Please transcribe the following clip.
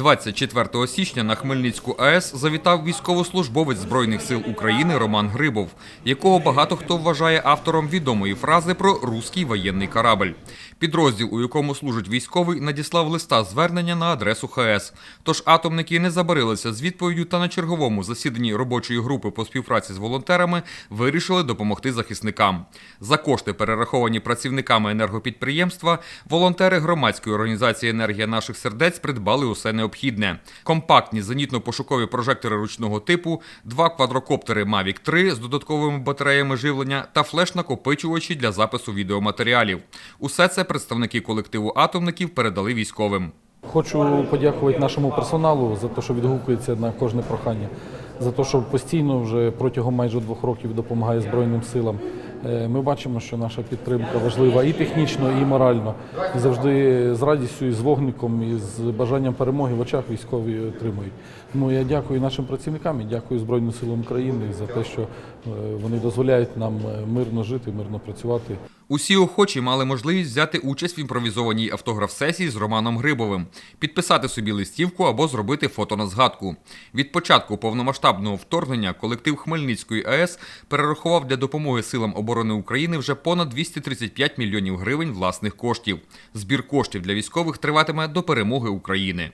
24 січня на Хмельницьку АЕС завітав військовослужбовець Збройних сил України Роман Грибов, якого багато хто вважає автором відомої фрази про руський воєнний корабль. Підрозділ, у якому служить військовий, надіслав листа звернення на адресу ХАЕС. Тож атомники не забарилися з відповіддю та на черговому засіданні робочої групи по співпраці з волонтерами вирішили допомогти захисникам. За кошти, перераховані працівниками енергопідприємства, волонтери громадської організації Енергія наших сердець придбали усе необхідне: компактні зенітно-пошукові прожектори ручного типу, два квадрокоптери Mavic 3 з додатковими батареями живлення та флеш-накопичувачі для запису відеоматеріалів. Усе це представники колективу атомників передали військовим. Хочу подякувати нашому персоналу за те, що відгукується на кожне прохання, за те, що постійно вже протягом майже двох років допомагає Збройним силам. Е, Ми бачимо, що наша підтримка важлива і технічно, і морально. І завжди з радістю, і з вогником, і з бажанням перемоги в очах військові отримують. Тому я дякую нашим працівникам і дякую Збройним силам України за те, що е, вони дозволяють нам е, мирно жити, мирно працювати. Усі охочі мали можливість взяти участь в імпровізованій автограф-сесії з Романом Грибовим, підписати собі листівку або зробити фото на згадку. Від початку повномасштабного вторгнення колектив Хмельницької АЕС перерахував для допомоги силам оборони України вже понад 235 мільйонів гривень власних коштів. Збір коштів для військових триватиме до перемоги України.